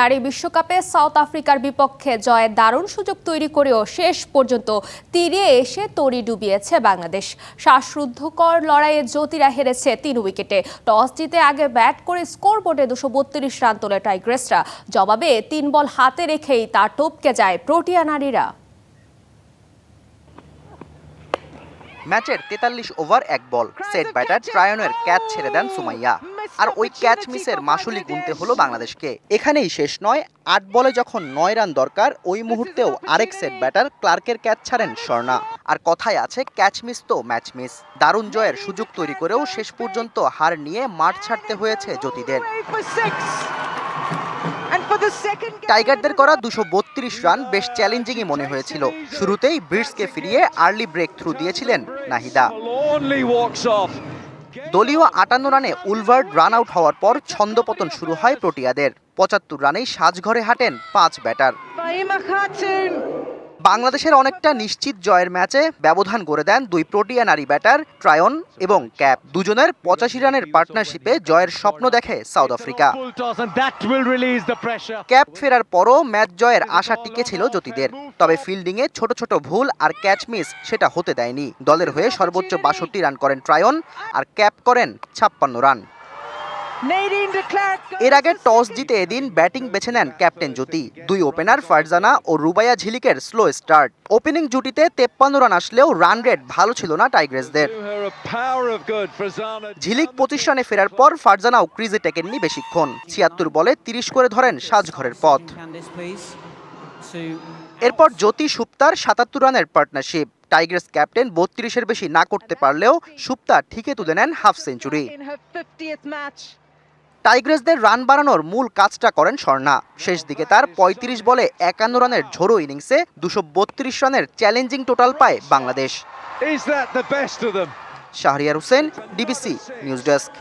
নারী বিশ্বকাপে সাউথ আফ্রিকার বিপক্ষে জয়ের দারুণ সুযোগ তৈরি করেও শেষ পর্যন্ত তীরে এসে তড়ি ডুবিয়েছে বাংলাদেশ। শ্বাসরুদ্ধকর লড়াইয়ে জ্যোতিরা হেরেছে তিন উইকেটে। টস জিতে আগে ব্যাট করে স্কোর বোর্ডে দুশো বত্রিশ রান তোলে টাইগ্রেসরা। জবাবে তিন বল হাতে রেখেই তা টপকে যায় প্রোটিয়া নারীরা। ম্যাচের তেতাল্লিশ ওভার এক বল। সেট ব্যাটার ট্রায়নের ক্যাচ ছেড়ে দেন সুমাইয়া। আর ওই ক্যাচ মিসের মাসুলি গুনতে হলো বাংলাদেশকে। এখানেই শেষ নয়, আট বলে যখন নয় রান দরকার, ওই মুহূর্তেও আরেক সেট ব্যাটার ক্লার্কের ক্যাচ ছাড়েন স্বর্ণা। আর কথায় আছে ক্যাচ মিস তো ম্যাচ মিস দারুণ জয়ের সুযোগ তৈরি করেও শেষ পর্যন্ত হার নিয়ে মাঠ ছাড়তে হয়েছে জ্যোতিদের। টাইগারদের করা দুশো বত্রিশ রান বেশ চ্যালেঞ্জিংই মনে হয়েছিল। শুরুতেই ব্রিটসকে ফিরিয়ে আর্লি ব্রেক থ্রু দিয়েছিলেন নাহিদা. দলীয় আটান্ন রানে উলভার্ড রান আউট হওয়ার পর ছন্দপতন শুরু হয় প্রোটিয়াদের পঁচাত্তর রানেই সাজঘরে হাঁটেন পাঁচ ব্যাটার. বাংলাদেশের অনেকটা নিশ্চিত জয়ের ম্যাচে ব্যবধান গড়ে দেন দুই প্রোটিয়া নারী ব্যাটার ট্রায়ন এবং ক্যাপ দুজনের পঁচাশি রানের পার্টনারশিপে জয়ের স্বপ্ন দেখে সাউথ আফ্রিকা. ক্যাপ ফেরার পরও ম্যাচ জয়ের আশা টিকে ছিল জ্যোতিদের তবে ফিল্ডিংয়ে ছোট ছোট ভুল আর ক্যাচ মিস সেটা হতে দেয়নি দলের হয়ে সর্বোচ্চ বাষট্টি রান করেন ট্রায়ন আর ক্যাপ করেন ছাপ্পান্ন রান. এর আগে টস জিতে এদিন ব্যাটিং বেছে নেন ক্যাপ্টেন জ্যোতি। দুই ওপেনার ফারজানা ও রুবাইয়া ঝিলিকের স্লো স্টার্ট ওপেনিং জুটিতে তেপ্পান্ন রান আসলেও রান রেট ভালো ছিল না টাইগ্রেসদের. ঝিলিক পঁচিশ রানে ফেরার পর ফারজানাও ক্রিজে টেকেননি বেশিক্ষণ। ছিয়াত্তর বলে তিরিশ করে ধরেন সাজঘরের পথ। এরপর জ্যোতি সুপ্তার সাতাত্তর রানের পার্টনারশিপ টাইগ্রেস ক্যাপ্টেন বত্রিশের বেশি না করতে পারলেও সুপ্তা ঠিকই তুলে নেন হাফ সেঞ্চুরি। টাইগ্রেসদের রান বাড়ানোর মূল কাজটা করেন স্বর্ণা। শেষ দিকে তার ৩৫ বলে একান্ন রানের ঝোড়ো ইনিংসে দুশো বত্রিশ রানের চ্যালেঞ্জিং টোটাল পায় Bangladesh. Shahriar Hossain DBC news desk.